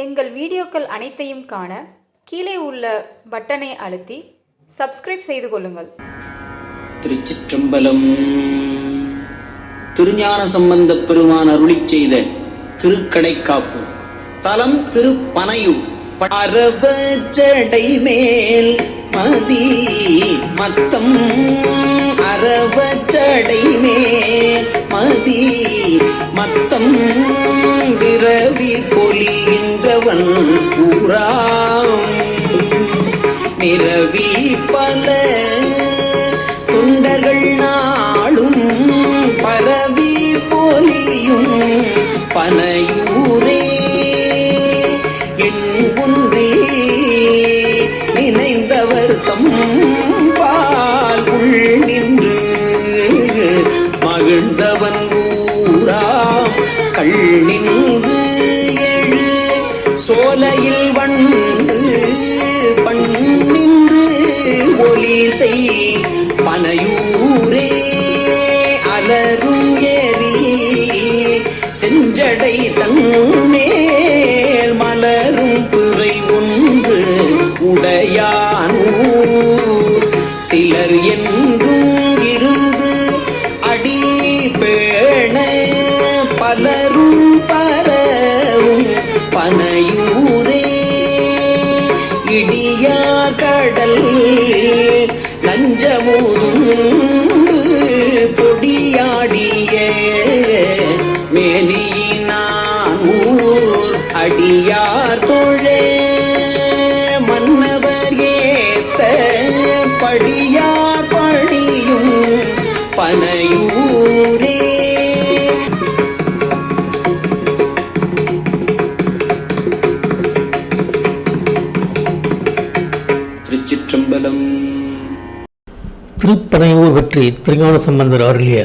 எங்கள் வீடியோக்கள் அனைத்தையும் காண கீழே உள்ள பட்டனை அழுத்தி சப்ஸ்கிரைப் செய்து கொள்ளுங்கள். திருச்சிற்றம்பலம். திருஞான சம்பந்த பெருமான் அருளிச் செய்த திருக்கடைக்காப்பு. தலம் திருப்பனையூர். அரபச்சடை மேல் மதி மத்தம் அறவச்சடைமே மதி மத்தம் விரவி பொலிகின்றவன் ஊராம். நிரவி பல நின்று எழு. சோலையில் வண்டு பண்ணின்று ஒலி செய். பனையூரே அலரும் ஏறி. செஞ்சடை தன்மேல் மலரும் பிறை ஒன்று உடையானூர். சிலர் என் லஞ்சமுதுண்டு கொடியாடிய மேலியினான் ஊர் அடியார் தொழே. மன்னவர் ஏத்த படியார் படியும் பனையூரே. திருப்பனையூர் பற்றி திருஞான சம்பந்தர் அருளிய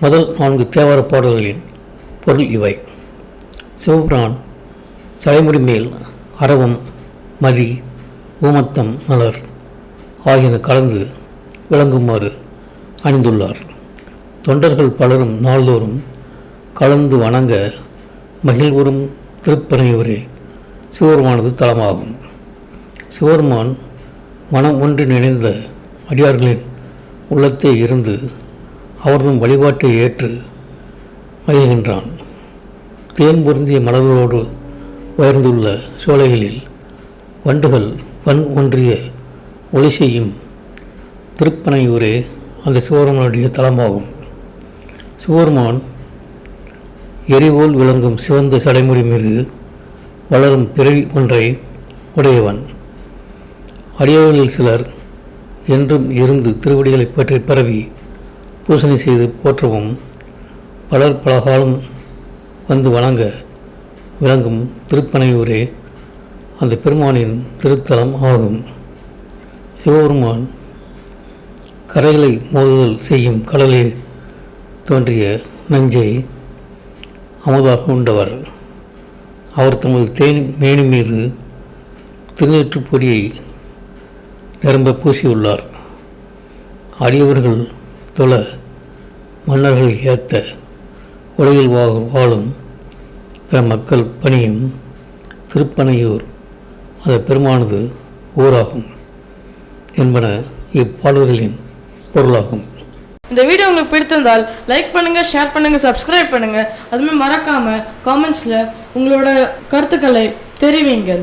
முதல் நான்கு தேவார பாடல்களின் பொருள் இவை. சிவபிரான் தலைமுடி மேல் அரவம் மதி ஊமத்தம் மலர் ஆகியன கலந்து விளங்குமாறு அணிந்துள்ளார். தொண்டர்கள் பலரும் நாள்தோறும் கலந்து வணங்க மகிழ்வுறும் திருப்பனையூரே சிவபெருமானது தலமாகும். சிவபெருமான் மனம் ஒன்று நினைந்த அடியார்களின் உள்ளத்தே இருந்து அவர்தம் வழிபாட்டை ஏற்று மகிழ்கின்றான். தேன் பொருந்திய மலர்களோடு உயர்ந்துள்ள சோலைகளில் வண்டுகள் வன் ஒன்றிய ஒளி செய்யும் திருப்பனையூரே அந்த சிவபெருமானுடைய தலமாகும். சிவருமான் எரிபோல் விளங்கும் சிவந்த சடைமுடி மீது வளரும் பிறவி ஒன்றை உடையவன். அடியவர்களில் சிலர் என்றும் இருந்து திருவடிகளை பற்றி பரவி பூசணி செய்து போற்றவும் பலர் பலகாலம் வந்து வணங்க விளங்கும் திருப்பனையூரே அந்த பெருமானின் திருத்தலம் ஆகும். சிவபெருமான் கரைகளை மோதுதல் செய்யும் கடலில் தோன்றிய நஞ்சை அமுதாக உண்டவர். அவர் தமது தேன் மேனி மீது திருநீற்றுப் பொடியை நிரம்ப பூசியுள்ளார். அடியவர்கள் தொழ மன்னர்கள் ஏத்த உலகில் வா- வாழும் பிற மக்கள் பணியும் திருப்பனையூர் அந்த பெருமானது ஊராகும் என்பன இப்பாடல்களின் பொருளாகும். இந்த வீடியோ உங்களுக்கு பிடித்திருந்தால் லைக் பண்ணுங்க ஷேர் பண்ணுங்க சப்ஸ்கிரைப் பண்ணுங்க. அதுமாதிரி மறக்காம காமெண்ட்ஸில் உங்களோட கருத்துக்களை தெரிவிங்கள்.